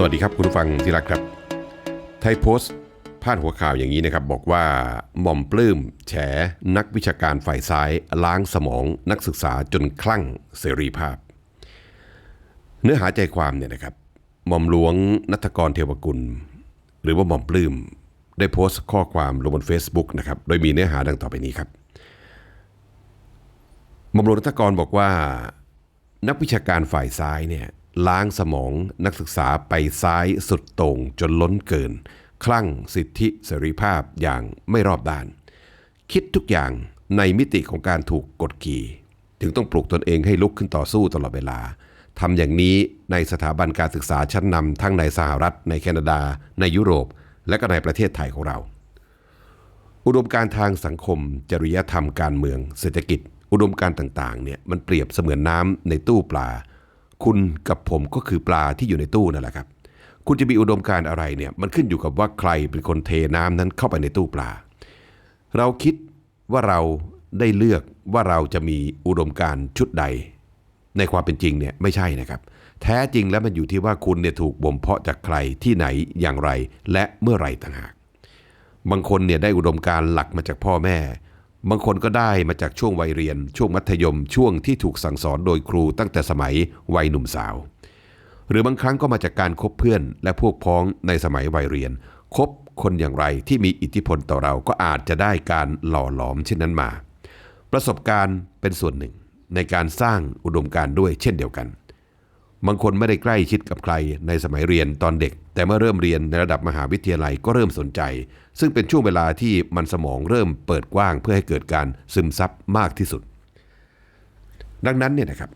สวัสดีครับคุณผู้ฟังที่รักครับ ไทยโพสต์พาดหัวข่าวอย่างนี้นะครับ บอกว่าหม่อมปลื้มแฉ นักวิชาการฝ่ายซ้ายล้างสมองนักศึกษาจนคลั่งเสรีภาพ เนื้อหาใจความเนี่ยนะครับหม่อมหลวงนัทกรเทวกุล หรือว่าหม่อมปลื้มได้โพสต์ข้อความลงบน Facebook นะครับโดยมีเนื้อหาดังต่อไปนี้ครับหม่อมหลวงนัทกรบอกว่า นักวิชาการฝ่ายซ้ายเนี่ย ล้างสมองนักศึกษาไปซ้ายสุดต่งจนล้นเกิน คลั่งสิทธิเสรีภาพอย่างไม่รอบด้าน คิดทุกอย่างในมิติของการถูกกดขี่ ถึงต้องปลุกตนเองให้ลุกขึ้นต่อสู้ตลอดเวลาทำอย่างนี้ในสถาบันการศึกษาชั้นนำทั้งในสหรัฐ ในแคนาดา ในยุโรป และก็ในประเทศไทยของเรา อุดมการทางสังคม จริยธรรมการเมือง เศรษฐกิจ อุดมการต่างๆเนี่ยมันเปรียบเสมือนน้ำในตู้ปลา คุณกับผมก็คือปลาที่อยู่ในตู้นั่นแหละครับ คุณจะมีอุดมการอะไรเนี่ยมันขึ้นอยู่กับว่าใครเป็นคนเทน้ำนั้นเข้าไปในตู้ปลา เราคิดว่าเราได้เลือกว่าเราจะมีอุดมการชุดใด ในความเป็นจริงเนี่ยไม่ใช่นะครับ แท้จริงแล้วมันอยู่ที่ว่าคุณเนี่ยถูกบ่มเพาะจากใครที่ไหนอย่างไร และเมื่อไรต่างหาก บางคนเนี่ยได้อุดมการหลักมาจากพ่อแม่ บางคนก็ได้มาจากช่วงวัยเรียน ช่วงมัธยม ช่วงที่ถูกสั่งสอนโดยครูตั้งแต่สมัยวัยหนุ่มสาว หรือบางครั้งก็มาจากการคบเพื่อนและพวกพ้องในสมัยวัยเรียน คบคนอย่างไรที่มีอิทธิพลต่อเราก็อาจจะได้การหล่อหลอมเช่นนั้นมา ประสบการณ์เป็นส่วนหนึ่งในการสร้างอุดมการณ์ด้วยเช่นเดียวกัน บางคนไม่ได้ใกล้ชิดกับใครในสมัยเรียนตอนเด็ก แต่เมื่อเริ่มเรียนในระดับมหาวิทยาลัยก็เริ่มสนใจ ซึ่งเป็นช่วงเวลาที่มันสมองเริ่มเปิดกว้างเพื่อให้เกิดการซึมซับมากที่สุด ดังนั้นเนี่ยนะครับ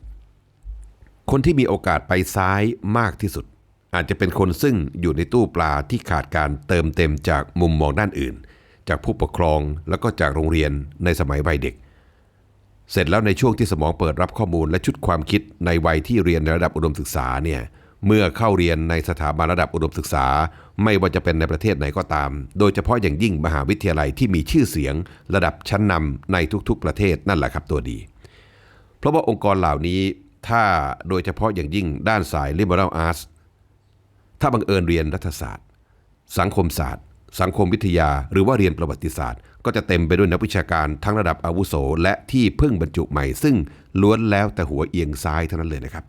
คนที่มีโอกาสไปซ้ายมากที่สุด อาจจะเป็นคนซึ่งอยู่ในตู้ปลาที่ขาดการเติมเต็มจากมุมมองด้านอื่น จากผู้ปกครองแล้วก็จากโรงเรียนในสมัยวัยเด็ก เสร็จแล้วในช่วงที่สมองเปิดรับข้อมูลและชุดความคิดในวัยที่เรียนในระดับอุดมศึกษาเนี่ยเมื่อเข้าเรียนในสถาบันระดับอุดมศึกษา ไม่ว่าจะเป็นในประเทศไหนก็ตาม โดยเฉพาะอย่างยิ่งมหาวิทยาลัยที่มีชื่อเสียง ระดับชั้นนำในทุกๆประเทศนั่นแหละครับตัวดี เพราะว่าองค์กรเหล่านี้ถ้าโดยเฉพาะอย่างยิ่งด้านสาย liberal arts ถ้าบังเอิญเรียนรัฐศาสตร์ สังคมศาสตร์ สังคมวิทยา หรือว่าเรียนประวัติศาสตร์ ก็จะเต็มไปด้วยนักวิชาการทั้งระดับอาวุโส และที่เพิ่งบรรจุใหม่ ซึ่งล้วนแล้วแต่หัวเอียงซ้ายเท่านั้นเลยนะครับ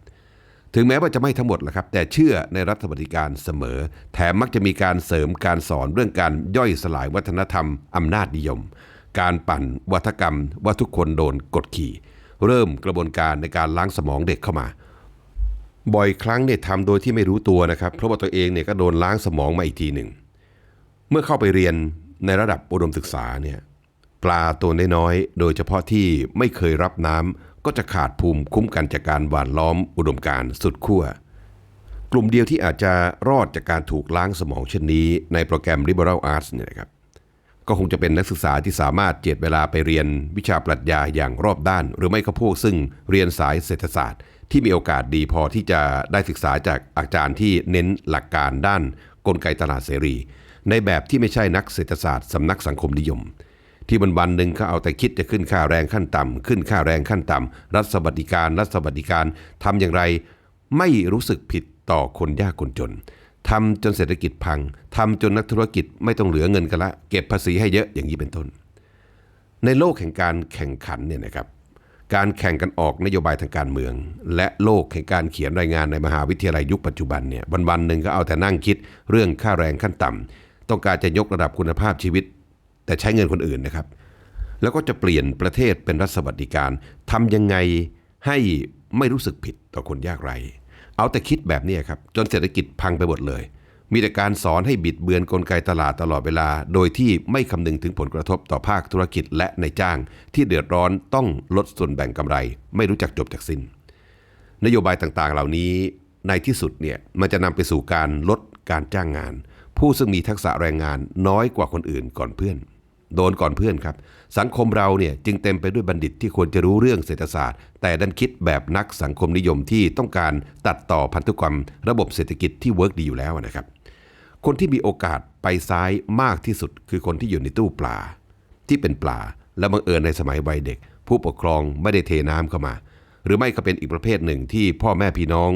ถึงแม้ว่าจะไม่ทั้งหมดหรอกครับ แต่เชื่อในรัฐบริการเสมอ แถมมักจะมีการเสริมการสอนเรื่องการย่อยสลายวัฒนธรรมอำนาจนิยม การปั่นวัฒกรรมว่าทุกคนโดนกดขี่ เริ่มกระบวนการในการล้างสมองเด็กเข้ามาบ่อยครั้งเนี่ยทำโดยที่ไม่รู้ตัวนะครับ เพราะว่าตัวเองเนี่ยก็โดนล้างสมองมาอีกทีหนึ่ง เมื่อเข้าไปเรียนในระดับอุดมศึกษาเนี่ยปลาตัวน้อยๆโดยเฉพาะที่ไม่เคยรับน้ำก็จะขาดภูมิคุ้มกันจากการหวานล้อมอุดมการสุดขั้วกลุ่มเดียวที่อาจจะรอดจากการถูกล้างสมองเช่นนี้ ในโปรแกรม Liberal Arts เนี่ยนะครับก็คงจะเป็นนักศึกษาที่สามารถเจียดเวลาไปเรียนวิชาปรัชญาอย่างรอบด้าน หรือไม่ก็พวกซึ่งเรียนสายเศรษฐศาสตร์ ที่มีโอกาสดีพอที่จะได้ศึกษาจากอาจารย์ที่เน้นหลักการด้านกลไกตลาดเสรี ในแบบที่ไม่ใช่นักเศรษฐศาสตร์สำนักสังคมนิยม ที่วันวันๆหนึ่งเขาเอาแต่คิดจะขึ้นค่าแรงขั้นต่ำขึ้นค่าแรงขั้นต่ำรัฐสวัสดิการ รัฐสวัสดิการทำอย่างไร ไม่รู้สึกผิดต่อคนยากคนจนทำจนเศรษฐกิจพังทำจนนักธุรกิจไม่ต้องเหลือเงินกันละ เก็บภาษีให้เยอะอย่างนี้เป็นต้น ในโลกแห่งการแข่งขันเนี่ยนะครับการแข่งกันออกนโยบายทางการเมือง และโลกแห่งการเขียนรายงานในมหาวิทยาลัยยุคปัจจุบันเนี่ยวันๆหนึ่งก็เอาแต่นั่งคิดเรื่องค่าแรงขั้นต่ำ ต้องการจะยกระดับคุณภาพชีวิต แต่ใช้เงินคนอื่นนะครับ แล้วก็จะเปลี่ยนประเทศเป็นรัฐสวัสดิการทำยังไงให้ไม่รู้สึกผิดต่อคนยากไร้เอาแต่คิดแบบนี้ครับ จนเศรษฐกิจพังไปหมดเลย มีแต่การสอนให้บิดเบือนกลไกตลาดตลอดเวลา โดยที่ไม่คำนึงถึงผลกระทบต่อภาคธุรกิจและในายจ้าง ที่เดือดร้อนต้องลดส่วนแบ่งกำไร ไม่รู้จักจบจากสิ้น นโยบายต่างๆเหล่านี้ในที่สุดเนี่ยมันจะนำไปสู่การลดการจ้างงาน ผู้ซึ่งมีทักษะแรงงานน้อยกว่าคนอื่นก่อนเพื่อน โดนก่อนเพื่อนครับ สังคมเราเนี่ยจึงเต็มไปด้วยบัณฑิตที่ควรจะรู้เรื่องเศรษฐศาสตร์ แต่ดันคิดแบบนักสังคมนิยมที่ต้องการตัดต่อพันธุกรรม ระบบเศรษฐกิจที่เวิร์กดีอยู่แล้วนะครับ คนที่มีโอกาสไปซ้ายมากที่สุด คือคนที่อยู่ในตู้ปลา ที่เป็นปลาและบังเอิญในสมัยวัยเด็ก ผู้ปกครองไม่ได้เทน้ำเข้ามา หรือไม่ก็เป็นอีกประเภทหนึ่งที่พ่อแม่พี่น้อง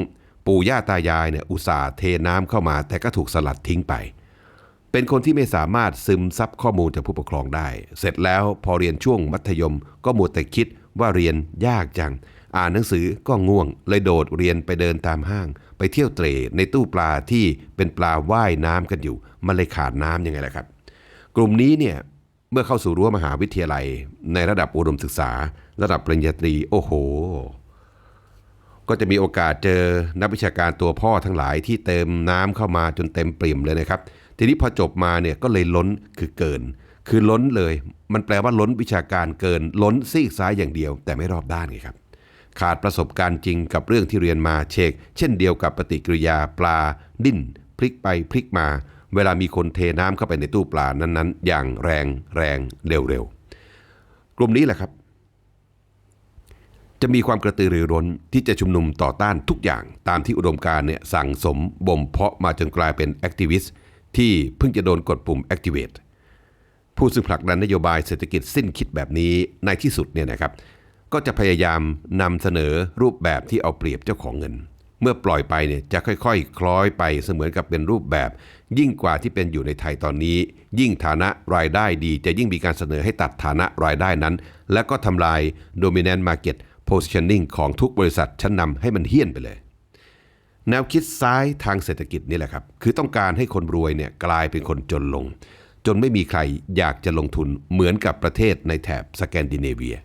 ปู่ย่าตายายเนี่ยอุตส่าห์เทน้ำเข้ามา แต่ก็ถูกสลัดทิ้งไป เป็นคนที่ไม่สามารถซึมซับข้อมูลจากผู้ปกครองได้ เสร็จแล้วพอเรียนช่วงมัธยม ก็หมัวแต่คิดว่าเรียนยากจัง อ่านหนังสือก็ง่วง เลยโดดเรียนไปเดินตามห้าง ไปเที่ยวเตรในตู้ปลาที่เป็นปลาว่ายน้ำกันอยู่ มันเลยขาดน้ำยังไงล่ะครับ กลุ่มนี้เนี่ยเมื่อเข้าสู่รั้วมหาวิทยาลัย ในระดับอุดมศึกษา ระดับปริญญาตรีโอ้โห ก็จะมีโอกาสเจอนักวิชาการตัวพ่อทั้งหลายที่เติมน้ำเข้ามาจนเต็มปริ่มเลยนะครับ ทีนี้พอจบมาเนี่ยก็เลยล้นคือเกิน คือล้นเลย มันแปลว่าล้นวิชาการเกิน ล้นซีกซ้ายอย่างเดียว แต่ไม่รอบด้านไงครับ ขาดประสบการณ์จริงกับเรื่องที่เรียนมาเชกเช่นเดียวกับปฏิกิริยาปลา ดิ้น พลิกไปพลิกมา เวลามีคนเทน้ำเข้าไปในตู้ปลานั้นๆ อย่างแรงแรงเร็วๆกลุ่มนี้แหละครับ จะมีความกระตือรือร้นที่จะชุมนุมต่อต้านทุกอย่างตามที่อุดมการเนี่ยสั่งสมบ่มเพาะมาจนกลายเป็นแอคทิวิสต์ที่เพิ่งจะโดนกดปุ่ม Activate ผู้ซึ่งผลักดันนโยบายเศรษฐกิจสิ้นคิดแบบนี้ในที่สุดเนี่ยนะครับ ก็จะพยายามนำเสนอรูปแบบที่เอาเปรียบเจ้าของเงิน เมื่อปล่อยไปเนี่ยจะค่อยๆคล้อยไปเสมือนกับเป็นรูปแบบ ยิ่งกว่าที่เป็นอยู่ในไทยตอนนี้ ยิ่งฐานะรายได้ดี จะยิ่งมีการเสนอให้ตัดฐานะรายได้นั้น และก็ทำลาย dominant market positioning ของทุกบริษัทชั้นนำให้มันเฮี้ยนไปเลย แนวคิดซ้ายทางเศรษฐกิจนี่แหละครับ คือต้องการให้คนรวยเนี่ยกลายเป็นคนจนลง จนไม่มีใครอยากจะลงทุนเหมือนกับประเทศในแถบสแกนดิเนเวีย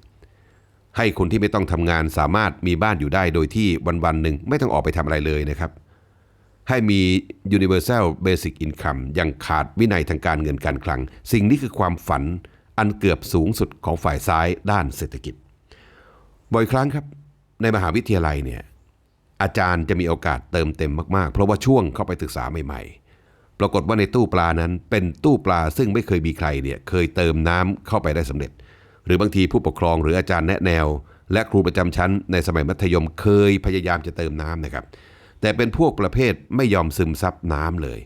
ให้คนที่ไม่ต้องทำงานสามารถมีบ้านอยู่ได้โดยที่วันๆหนึ่งไม่ต้องออกไปทำอะไรเลยนะครับให้มี universal basic income ยังขาดวินัยทางการเงินการคลัง สิ่งนี้คือความฝันอันเกือบสูงสุดของฝ่ายซ้ายด้านเศรษฐกิจ บ่อยครั้งครับ ในมหาวิทยาลัยเนี่ยอาจารย์จะมีโอกาสเติมเต็มมากๆ เพราะว่าช่วงเข้าไปศึกษาใหม่ๆ ปรากฏว่าในตู้ปลานั้นเป็นตู้ปลาซึ่งไม่เคยมีใครเนี่ยเคยเติมน้ำเข้าไปได้สำเร็จ หรือบางทีผู้ปกครองหรืออาจารย์แนะแนว และครูประจำชั้น ในสมัยมัธยมเคยพยายามจะเติมน้ำนะครับ แต่เป็นพวกประเภทไม่ยอมซึมซับน้ำเลย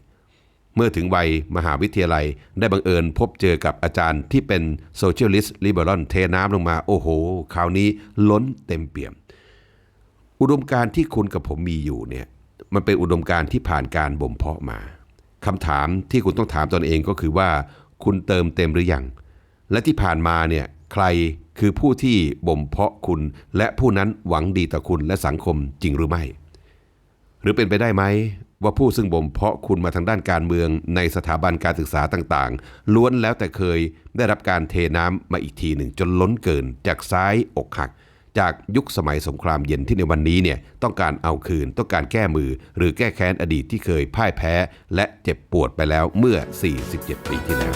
เมื่อถึงวัยมหาวิทยาลัยได้บังเอิญพบเจอกับอาจารย์ที่เป็นโซเชียลิสต์ลิเบอรัลเทน้ำลงมาโอ้โหคราวนี้ล้นเต็มเปี่ยม อุดมการณ์ที่คุณกับผมมีอยู่เนี่ยมันเป็นอุดมการณ์ที่ผ่านการบ่มเพาะมาคำถามที่คุณต้องถามตนเองก็คือว่า คุณเติมเต็มหรือยัง และที่ผ่านมาเนี่ยใครคือผู้ที่บ่มเพาะคุณ และผู้นั้นหวังดีต่อคุณและสังคมจริงหรือไม่ หรือเป็นไปได้ไหม ว่าผู้ซึ่งบ่มเพาะคุณมาทางด้านการเมืองในสถาบันการศึกษาต่างๆ ล้วนแล้วแต่เคยได้รับการเทน้ำมาอีกทีหนึ่งจนล้นเกิน จากซ้ายอกหัก จากยุคสมัยสงครามเย็นที่ในวันนี้เนี่ยต้องการเอาคืนต้องการแก้มือ หรือแก้แค้นอดีตที่เคยพ่ายแพ้ และเจ็บปวดไปแล้วเมื่อ 47 ปีที่แล้ว